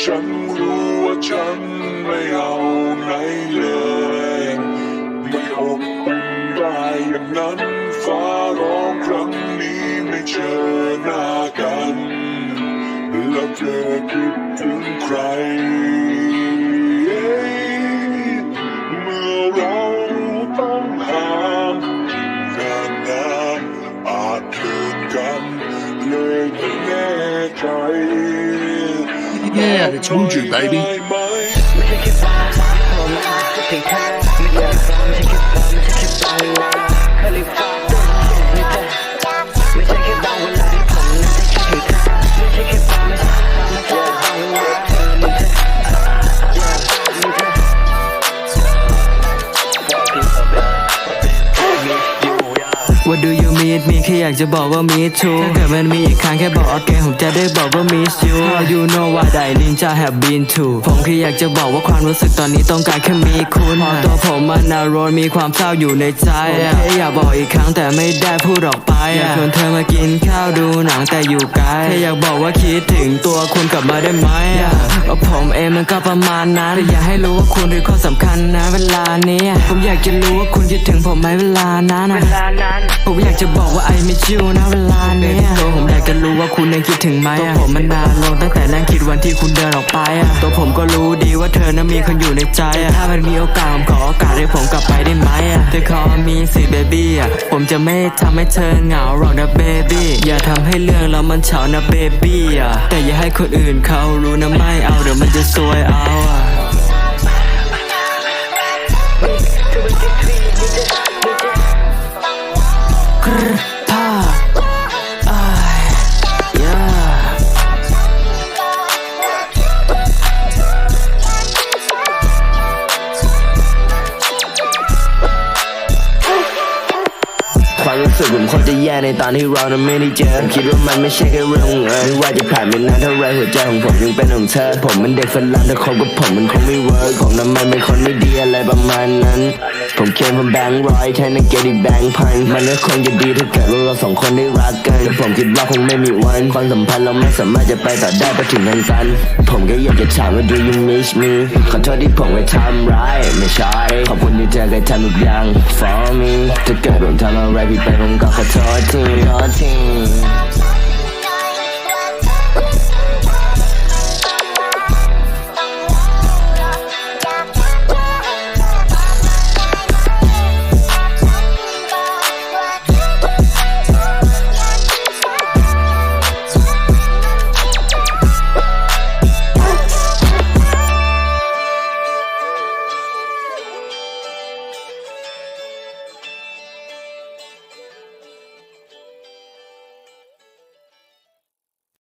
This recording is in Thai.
ฉันรู้ว่าฉันไม่เอาไหนเลย ไม่อบอุ่นได้อย่างนั้นฟ้าร้องครั้งนี้ไม่เจอหน้ากัน แล้วเธอคิด Yeah, I told you, baby. Do you mean มีแค่อยากจะบอกว่า me too ถ้าเกิดมันมีอีกครั้งแค่บอก again ผมจะได้บอกว่า miss you How you know what I ninja have been to ผมแค่อยากจะบอกว่าความรู้สึกตอนนี้ต้องการแค่มีคุณพอตัวผมมันนารนมีความเศร้าอยู่ในใจผมแค่อยากบอกอีกครั้งแต่ไม่ได้พูดออกไปอยากชวนเธอมากินข้าวดูหนังแต่อยู่ไกลแค่อยากบอกว่าคิดถึงตัวคุณกลับมาได้ไหมว่าผมเองมันก็ประมาณนั้นแต่อยากให้รู้ว่าคุณคือคนสำคัญนะเวลานี้ ผมอยากจะรู้ว่าคุณคิดถึงผมไหมเวลานั้นอะผมอยากจะบอกว่า I miss you นะเวลาเนี้ยตัวผมอยากจะรู้ว่าคุณยังคิดถึงไหมอะตัวผมมันนานลงตั้งแต่นั่งคิดวันที่คุณเดินออกไปอะตัวผมก็รู้ดีว่าเธอนั้นมีคนอยู่ในใจอะถ้ามันมีโอกาสผมขอโอกาสให้ผมกลับไปได้ไหมอะเธอขอมีสิเบบี้อะผมจะไม่ทำให้เธอเหงาหรอกนะเบบี้อย่าทำให้เรื่องเรามันเฉานะเบบี้อะแต่อย่าให้คนอื่นเขารู้นะไม่เอาเดี๋ยวมันจะซวยเอาอะ ความรู้สึกผมคตรจะแย่ในตอนที่เรานั้นไม่ได้เจอผมคิดว่ามันไม่ใช่แค่เรื่องของเอิญไม่ว่าจะผ่านไปนานเท่าไรหัวใจของผมยังเป็นของเธอ ผมมันเด็กฝรั่งถ้าคบกับผมมันคงไม่เวิร์กผมนั้นมันเป็นคนไม่ดีอะไรประมาณนั้น ผมเขียนผมแบงค์ร้อยแทนในเกตอีแบงค์พันมันก็คงจะดีถ้าเกิดว่าเราสองคนได้รักกันแต่ผมคิดว่าคงไม่มีวันความสัมพันธ์เราไม่สามารถจะไปต่อได้ไปถึงทางตัน ผมก็อยากจะถามว่า do you miss me ขอโทษที่ผมไปทำร้ายไม่ใช่ขอบคุณที่เธอเคยทำทุกอย่าง for me ถ้าเกิดผมทำอะไรผิดไปผม